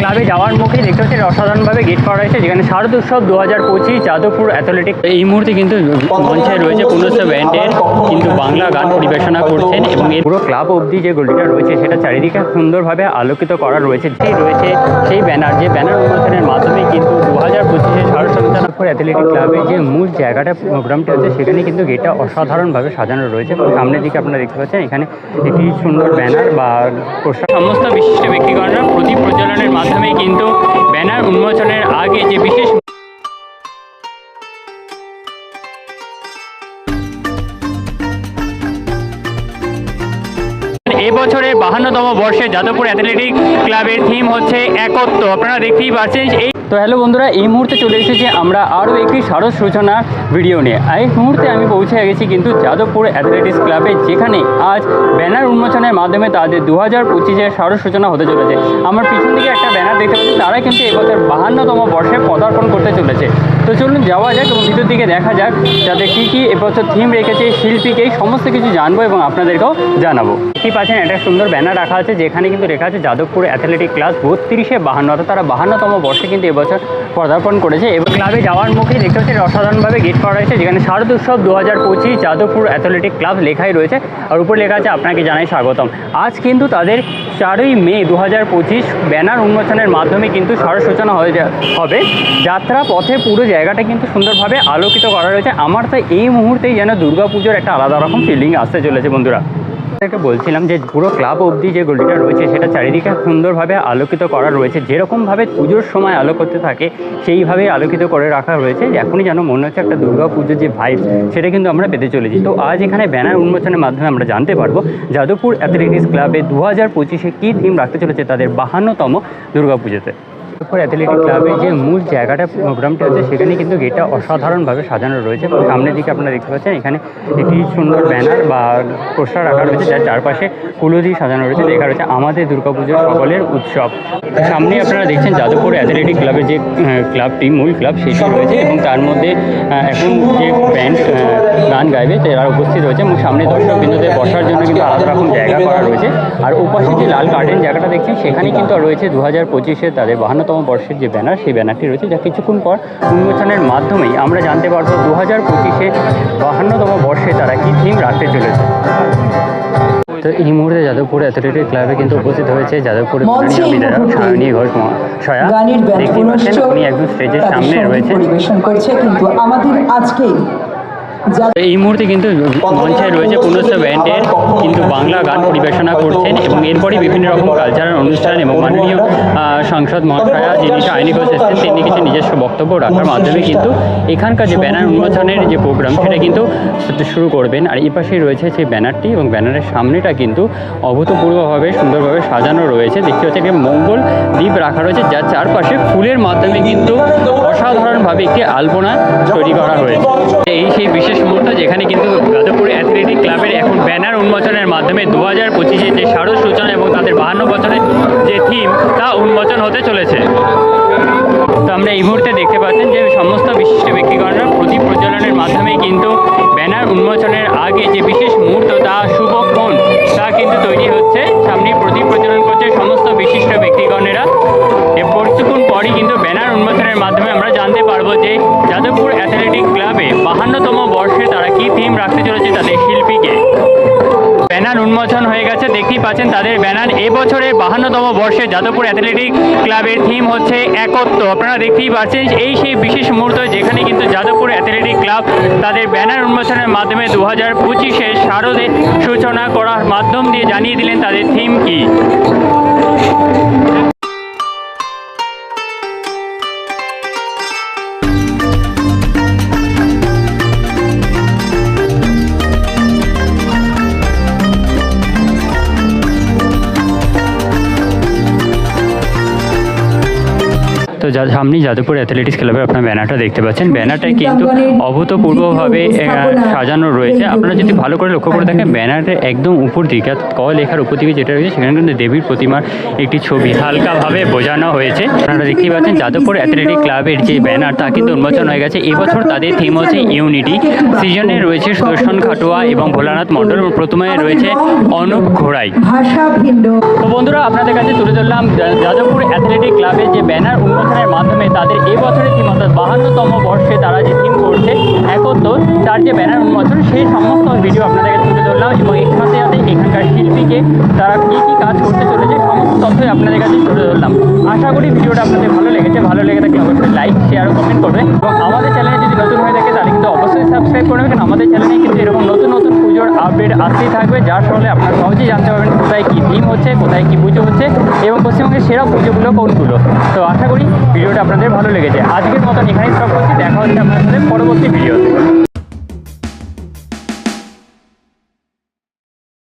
ক্লাবে যাওয়ার মুখে দেখতে পাচ্ছি অসাধারণভাবে গেট করা হয়েছে, যেখানে শারদ উৎসব দু হাজার পঁচিশ যাদবপুর অ্যাথলেটিক এই মুহূর্তে কিন্তু মঞ্চে রয়েছে পুনঃ ব্যান্ডের কিন্তু বাংলা গান পরিবেশনা করছেন এবং এর পুরো ক্লাব অবধি যে গলিটা রয়েছে, সেটা চারিদিকে সুন্দরভাবে আলোকিত করা রয়েছে সেই রয়েছে সেই ব্যানার যে ব্যানার উন্মোচনের মাধ্যমে কিন্তু দু হাজার পঁচিশে শারদ সন্তানপুর অ্যাথলেটিক ক্লাবের যে মূল জায়গাটা, প্রোগ্রামটি হচ্ছে সেখানে কিন্তু গেটটা অসাধারণভাবে সাজানো রয়েছে। এবং সামনের দিকে আপনারা দেখতে পাচ্ছেন, এখানে একটি সুন্দর ব্যানার বা সমস্ত বিশিষ্ট ব্যক্তিগণরা প্রদীপ প্রজ্বলনের মাধ্যমে কিন্তু ব্যানার উন্মোচনের আগে যে বিশেষ এবছরের বাহান্নতম বর্ষে যাদবপুর অ্যাথলেটিক ক্লাবের থিম হচ্ছে একত্ব। আপনারা দেখতেই পাচ্ছেন এই তো হ্যালো বন্ধুরা, এই মুহূর্তে চলে এসেছি আমরা আরও একটি সারস সূচনা ভিডিও নিয়ে। এই মুহূর্তে আমি পৌঁছে গেছি কিন্তু যাদবপুর অ্যাথলেটিক্স ক্লাবে যেখানে আজ ব্যানার উন্মোচনের মাধ্যমে তাদের দু হাজার পঁচিশের সারস সূচনা হতে চলেছে। আমার পিছন দিকে একটা ব্যানার দেখতে পাচ্ছি তারা কিন্তু এবছর বাহান্নতম বর্ষে পদার্পণ করতে চলেছে। তো চলুন যাওয়া যাক এবং ভিতর দিকে দেখা যাক যাতে কী কী এবছর থিম রেখেছে, শিল্পীকে সমস্ত কিছু জানব এবং আপনাদেরকেও জানাব। কি পাচ্ছেন, একটা সুন্দর ব্যানার রাখা আছে, যেখানে কিন্তু লেখা আছে, যাদবপুর অ্যাথলেটিক ক্লাস বত্রিশে বাহান্ন অর্থাৎ তারা বাহান্নতম বর্ষে কিন্তু এবছর পদার্পণ করেছে এবং ক্লাবে যাওয়ার মুখে দেখতে পাচ্ছি অসাধারণভাবে গেট করা হয়েছে, যেখানে শারদ উৎসব দু হাজার পঁচিশ যাদবপুর অ্যাথলেটিক ক্লাব লেখাই রয়েছে। আর উপরে লেখা আছে, আপনাকে জানাই স্বাগতম আজ কিন্তু তাদের চারই মে দু হাজার পঁচিশ ব্যানার উন্মোচনের মাধ্যমে কিন্তু সূচনা হয়ে হবে। যাত্রা পথে পুরো জায়গাটা কিন্তু সুন্দরভাবে আলোকিত করা রয়েছে। আমার তো এই মুহূর্তেই যেন দুর্গাপুজোর একটা আলাদা রকম ফিলিং আসতে চলেছে বন্ধুরা। আপনাদেরকে বলছিলাম যে পুরো ক্লাব অবধি যে গলিটা রয়েছে, সেটা চারিদিকে সুন্দরভাবে আলোকিত করা রয়েছে। যেরকমভাবে পুজোর সময় আলো করতে থাকে, সেইভাবেই আলোকিত করে রাখা রয়েছে। এখনই যেন মনে হচ্ছে একটা দুর্গা পুজোর যে ভাইব সেটা কিন্তু আমরা পেতে চলেছি। তো আজ এখানে ব্যানার উন্মোচনের মাধ্যমে আমরা জানতে পারব, যাদবপুর অ্যাথলেটিক্স ক্লাবে দু হাজার পঁচিশে কী থিম রাখতে চলেছে তাদের বাহান্নতম দুর্গা যাদবপুর অ্যাথলেটিক ক্লাবের যে মূল জায়গাটা প্রোগ্রামটি হচ্ছে সেখানে কিন্তু গেটটা অসাধারণভাবে সাজানো রয়েছে এবং সামনের দিকে আপনারা দেখতে পাচ্ছেন, এখানে একটি সুন্দর ব্যানার বা পোস্টার রাখা রয়েছে, যার চারপাশে ফুলো দিয়ে সাজানো রয়েছে, লেখা রয়েছে, আমাদের দুর্গাপুজোর সকলের উৎসব। সামনে আপনারা দেখছেন যাদবপুর অ্যাথলেটিক ক্লাবের যে ক্লাবটি, মূল ক্লাব, সেটি রয়েছে এবং তার মধ্যে এখন যে ব্যান্ড গান গাইবে, তারা উপস্থিত রয়েছে এবং সামনে দর্শক বিন্দুদের বসার জন্য কিন্তু আলাদা রকম জায়গা করা রয়েছে। আর ওপাশে যে লাল গার্ডেন জায়গাটা দেখছেন সেখানে কিন্তু রয়েছে দু হাজার পঁচিশে তাদের বাহান্নতম বর্ষের যে ব্যানার সেই ব্যানারটি রয়েছে যা কিছুক্ষণ পর উন্মোচনের মাধ্যমেই আমরা জানতে পারব দু হাজার পঁচিশে বাহান্নতম বর্ষে তারা কী থিম রাখতে চলেছে। তো এই মুহূর্তে যাদবপুর অ্যাথলেটিক ক্লাবে কিন্তু উপস্থিত হয়েছে যাদবপুরের সায়নী ঘোষ সয়া দেখতেই পাচ্ছেন উনি একদম স্টেজের সামনে রয়েছে পরিবেশন করছে কিন্তু আমাদের আজকে এই মুহূর্তে কিন্তু মঞ্চে রয়েছে পুনঃ ব্যান্ডের কিন্তু বাংলা গান পরিবেশনা করছেন এবং এরপরই বিভিন্ন রকম কালচারাল অনুষ্ঠান এবং মাননীয় সাংসদ মহাশয়া যিনি আইনি ঘোষ এসেছেন, তিনি কিছু নিজস্ব বক্তব্য রাখার মাধ্যমে কিন্তু এখানকার যে ব্যানার উন্মোচনের যে প্রোগ্রাম সেটা কিন্তু শুরু করবেন। আর এই পাশেই রয়েছে সেই ব্যানারটি এবং ব্যানারের সামনেটা কিন্তু অভূতপূর্বভাবে সুন্দরভাবে সাজানো রয়েছে। দেখতে হচ্ছে একটি মঙ্গল দ্বীপ রাখা রয়েছে, যার চারপাশে ফুলের মাধ্যমে কিন্তু অসাধারণভাবে একটি আলপনা তৈরি করা হয়েছে। এই সেই বিশেষ মুহূর্ত যেখানে কিন্তু যাদবপুর অ্যাথলেটিক ক্লাবের এখন ব্যানার উন্মোচনের মাধ্যমে দু হাজার পঁচিশে যে শারদ সূচনা এবং তাদের বাহান্ন বছরের যে থিম তা উন্মোচন হতে চলেছে। তো আমরা এই মুহূর্তে দেখতে পাচ্ছেন যে সমস্ত বিশিষ্ট ব্যক্তিগণরা প্রতি প্রচলনের মাধ্যমে কিন্তু ব্যানার উন্মোচনের আগে যে বিশেষ মুহূর্ত, তা শুভক্ষণ তা কিন্তু তৈরি হচ্ছে। উন্মোচন হয়ে গেছে, দেখতেই পাচ্ছেন তাদের ব্যানার। এবছরের বাহান্নতম বর্ষে যাদবপুর অ্যাথলেটিক ক্লাবের থিম হচ্ছে একত্র আপনারা দেখতেই পাচ্ছেন, এই সেই বিশেষ মুহূর্ত যেখানে কিন্তু যাদবপুর অ্যাথলেটিক ক্লাব তাদের ব্যানার উন্মোচনের মাধ্যমে দু হাজার পঁচিশে শারদে সূচনা করার মাধ্যম দিয়ে জানিয়ে দিলেন তাদের থিম কী। সামনেই যাদবপুর অ্যাথলেটিক্স ক্লাবের আপনার ব্যানারটা দেখতে পাচ্ছেন। ব্যানারটা কিন্তু অভূতপূর্বভাবে সাজানো রয়েছে। আপনারা যদি ভালো করে লক্ষ্য করে দেখেন ব্যানারের একদম উপর দিকে ক লেখার উপর দিকে যেটা রয়েছে সেখানে কিন্তু দেবীর প্রতিমার একটি ছবি হালকাভাবে বোঝানো হয়েছে। আপনারা দেখতেই পাচ্ছেন যাদবপুর অ্যাথলেটিক ক্লাবের যে ব্যানার তা কিন্তু উন্মোচন হয়ে গেছে। এবছর তাদের থিম হচ্ছে ইউনিটি সিজনে রয়েছে সুদর্শন খাটোয়া এবং ভোলানাথ মণ্ডল এবং প্রথমে রয়েছে অনুপ ঘোড়াই। তো বন্ধুরা আপনাদের কাছে তুলে ধরলাম যাদবপুর অ্যাথলেটিক ক্লাবের যে ব্যানার উন্মোচনের মাধ্যমে তাদের এই বছরের থিম অর্থাৎ বাহান্নতম বর্ষে তারা যে থিম করছে, একত্র তার যে ব্যানার উন্মোচন, সেই সমস্ত ভিডিও আপনাদেরকে তুলে ধরলাম এবং এর সাথে সাথে এখানকার শিল্পীকে তারা কী কী কাজ করতে চলেছে, সমস্ত তথ্যই আপনাদের কাছে তুলে ধরলাম। আশা করি ভিডিওটা আপনাদের ভালো লেগেছে, ভালো লেগে থাকলে অবশ্যই লাইক শেয়ার ও কমেন্ট করবে এবং আমাদের আসতেই থাকবে, যার ফলে আপনারা সহজেই জানতে পারবেন কোথায় কী থিম হচ্ছে, কোথায় কী পুজো হচ্ছে এবং পশ্চিমবঙ্গের সেরা পুজোগুলো কোনগুলো। তো আশা করি ভিডিওটা আপনাদের ভালো লেগেছে। আজকের মতন এখানেই সব করছি। দেখা হচ্ছে আপনাদের পরবর্তী ভিডিওতে